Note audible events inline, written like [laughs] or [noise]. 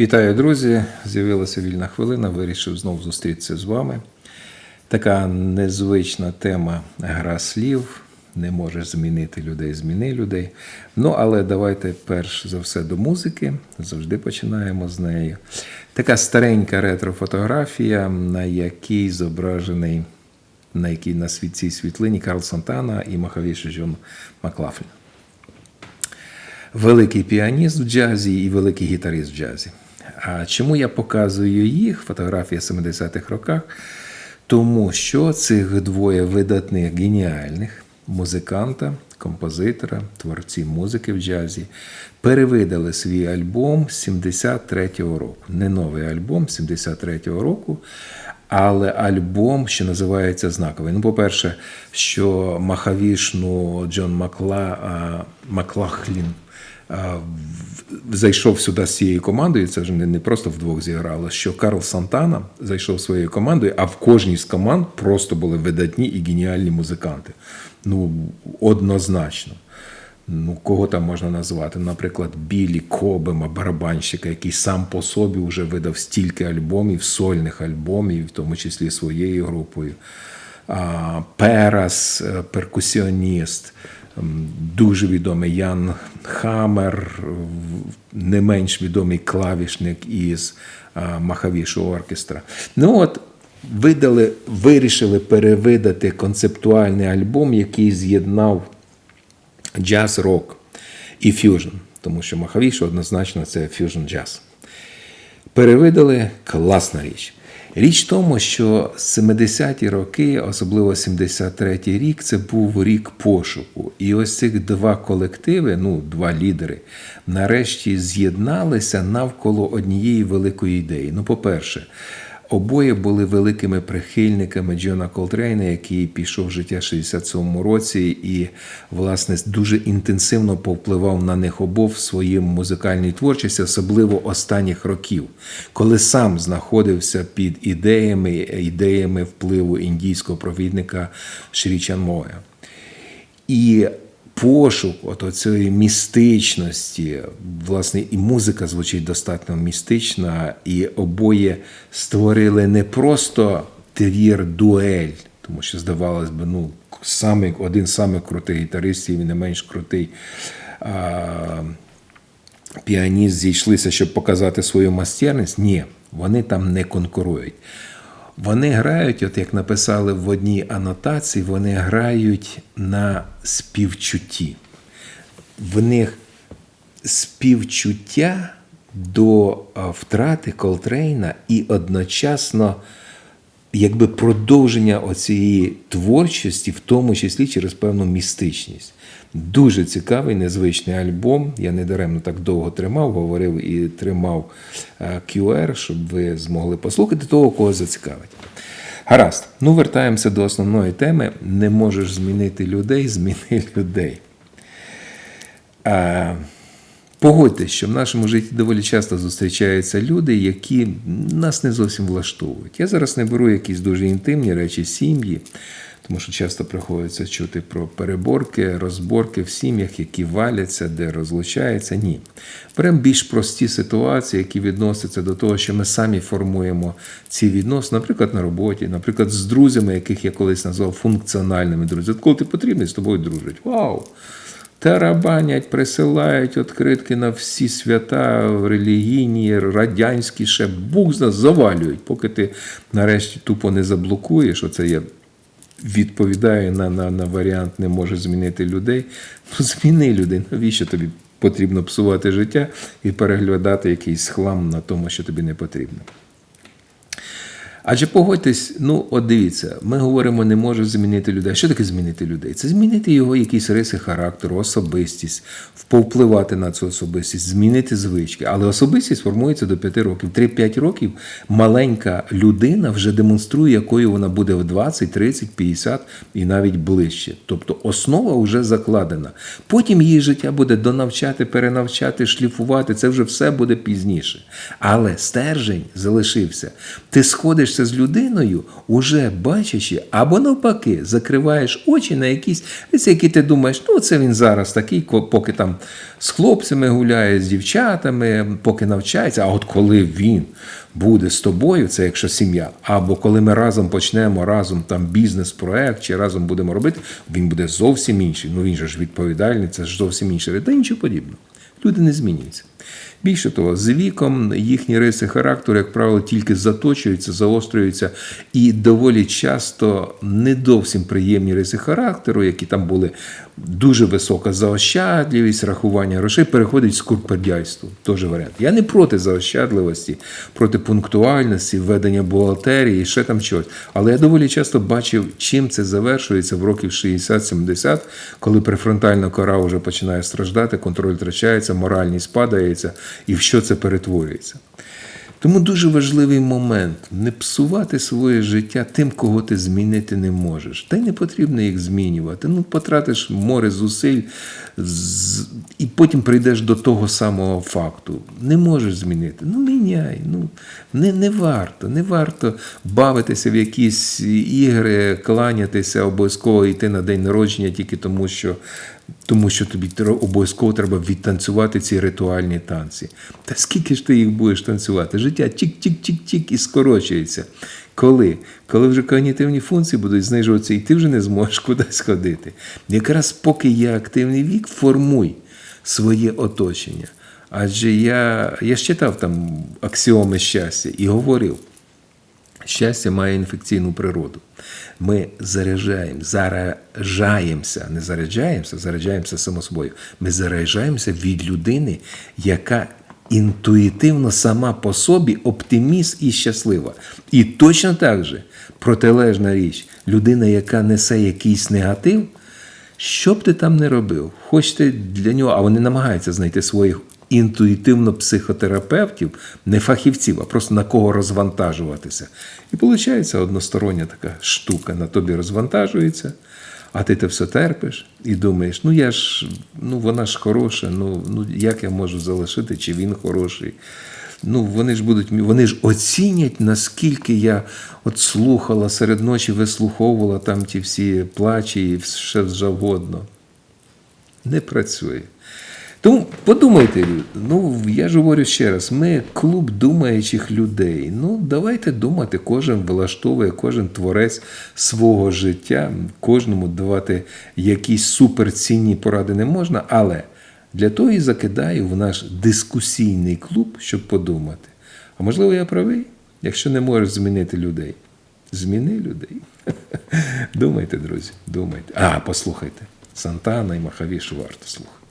Вітаю, друзі! З'явилася вільна хвилина. Вирішив знову зустрітися з вами. Така незвична тема гра слів. Не можеш змінити людей, зміни людей. Ну, але давайте перш за все до музики. Завжди починаємо з неї. Така старенька ретро-фотографія, на якій зображений, на якій на світ- цій світлині Карл Сантана і Махавіші Джон Маклафлін. Великий піаніст в джазі і великий гітарист в джазі. А чому я показую їх? Фотографія 70-х роках? Тому що цих двоє видатних геніальних музиканта, композитора, творці музики в джазі перевидали свій альбом 73-го року. Не новий альбом 73-го року, але альбом, що називається знаковий. Ну, по-перше, що Махавішну Джон Макла, Маклахлін зайшов сюди з цією командою. Це ж не, просто вдвох зіграло. Що Карл Сантана зайшов своєю командою, а в кожній з команд просто були видатні і геніальні музиканти. Ну, однозначно. Ну, кого там можна назвати? Наприклад, Білі Кобема, барабанщика, який сам по собі вже видав стільки альбомів, сольних альбомів, в тому числі своєю групою. А, Перас, е, перкусіоніст, дуже відомий Ян Хамер, не менш відомий клавішник із а, Махавішу оркестра. Ну от, видали, вирішили перевидати концептуальний альбом, який з'єднав джаз, рок і ф'южн, тому що Махавіш однозначно це ф'южн джаз. Перевидали класна річ. Річ в тому, що 70-ті роки, особливо 73-й рік, це був рік пошуку. І ось цих два колективи, ну, два лідери, нарешті з'єдналися навколо однієї великої ідеї. Ну, по-перше, Обоє були великими прихильниками Джона Колтрейна, який пішов в життя в 67-му році, і, власне, дуже інтенсивно повпливав на них обох в своїй музикальній творчості, особливо останніх років, коли сам знаходився під ідеями, ідеями впливу індійського провідника Шрі Чанмоя. І пошук от цієї містичності, власне, і музика звучить достатньо містична, і обоє створили не просто твір дуель, тому що, здавалось би, ну, самий, один з самих крутих гітаристів і не менш крутий. А, Піаніст зійшлися, щоб показати свою майстерність. Ні, вони там не конкурують. Вони грають, от як написали в одній анотації, вони грають на співчутті. В них співчуття до втрати Колтрейна і одночасно якби продовження оцієї творчості, в тому числі через певну містичність. Дуже цікавий, незвичний альбом. Я не даремно так довго тримав, говорив і тримав е, QR, щоб ви змогли послухати того, кого зацікавить. Гаразд, ну вертаємося до основної теми. Не можеш змінити людей, зміни людей. А, Погодьтесь, що в нашому житті доволі часто зустрічаються люди, які нас не зовсім влаштовують. Я зараз не беру якісь дуже інтимні речі, сім'ї, тому що часто приходиться чути про переборки, розборки в сім'ях, які валяться, де розлучаються. Ні. Беремо більш прості ситуації, які відносяться до того, що ми самі формуємо ці відносини, наприклад, на роботі, наприклад, з друзями, яких я колись назвав функціональними друзями. От Коли ти потрібний, з тобою дружать. Вау! Тарабанять, присилають відкритки на всі свята, релігійні, радянські, ще Бог зна завалюють, поки ти нарешті тупо не заблокуєш. Оце я відповідаю на, на, на варіант не може змінити людей. Ну, зміни людей. Навіщо тобі потрібно псувати життя і переглядати якийсь хлам на тому, що тобі не потрібно. Адже погодьтесь, ну от дивіться, ми говоримо, не може змінити людей. Що таке змінити людей? Це змінити його якісь риси характеру, особистість, повпливати на цю особистість, змінити звички. Але особистість формується до 5 років. 3-5 років маленька людина вже демонструє, якою вона буде в 20, 30, 50 і навіть ближче. Тобто основа вже закладена. Потім її життя буде донавчати, перенавчати, шліфувати. Це вже все буде пізніше. Але стержень залишився. Ти сходишся з людиною, уже бачачи, або навпаки, закриваєш очі на якісь речі, які ти думаєш, ну це він зараз такий, поки там з хлопцями гуляє, з дівчатами, поки навчається. А от коли він буде з тобою, це якщо сім'я, або коли ми разом почнемо разом там бізнес-проект чи разом будемо робити, він буде зовсім інший. Ну він же ж відповідальний, це ж зовсім інше. Та нічого подібного. Люди не змінюються. Більше того, з віком їхні риси характеру, як правило, тільки заточуються, заострюються, і доволі часто не зовсім приємні риси характеру, які там були дуже висока заощадливість, рахування грошей, переходять в скурпадяйство. Теж варіант. Я не проти заощадливості, проти пунктуальності, введення бухгалтерії, ще там щось. Але я доволі часто бачив, чим це завершується в років 60-70, коли префронтальна кора вже починає страждати, контроль втрачається, моральність падається, і в що це перетворюється. Тому дуже важливий момент не псувати своє життя тим, кого ти змінити не можеш. Та й не потрібно їх змінювати. Ну, потратиш море зусиль і потім прийдеш до того самого факту. Не можеш змінити. Ну, міняй. Ну, не, не варто, не варто бавитися в якісь ігри, кланятися, обов'язково йти на день народження тільки тому, що тому що тобі обов'язково треба відтанцювати ці ритуальні танці. Та скільки ж ти їх будеш танцювати? Життя чик-чик-чик-чик і скорочується. Коли? Коли вже когнітивні функції будуть знижуватися, і ти вже не зможеш [laughs] кудись ходити. Якраз поки є активний вік, формуй своє оточення. Адже я, я читав там аксіоми щастя і говорив, Щастя має інфекційну природу. Ми заряджаємо, заражаємося, не заряджаємося, заряджаємося само собою. Ми заряджаємося від людини, яка інтуїтивно сама по собі оптиміст і щаслива. І точно так же протилежна річ, людина, яка несе якийсь негатив, що б ти там не робив, хоч ти для нього, а вони намагаються знайти своїх інтуїтивно психотерапевтів, не фахівців, а просто на кого розвантажуватися. І виходить одностороння така штука на тобі розвантажується, а ти це все терпиш і думаєш, ну я ж, ну вона ж хороша, ну, ну як я можу залишити, чи він хороший. Ну, вони ж будуть, вони ж оцінять, наскільки я от слухала серед ночі, вислуховувала там ті всі плачі і все завгодно. Не працює. Тому подумайте, ну я ж говорю ще раз, ми клуб думаючих людей. Ну, давайте думати, кожен влаштовує, кожен творець свого життя, кожному давати якісь суперцінні поради не можна, але для того і закидаю в наш дискусійний клуб, щоб подумати. А можливо, я правий, якщо не можеш змінити людей. Зміни людей. [laughs] Думайте, друзі, думайте. А, послухайте. Сантана і Махавішу варто слухати.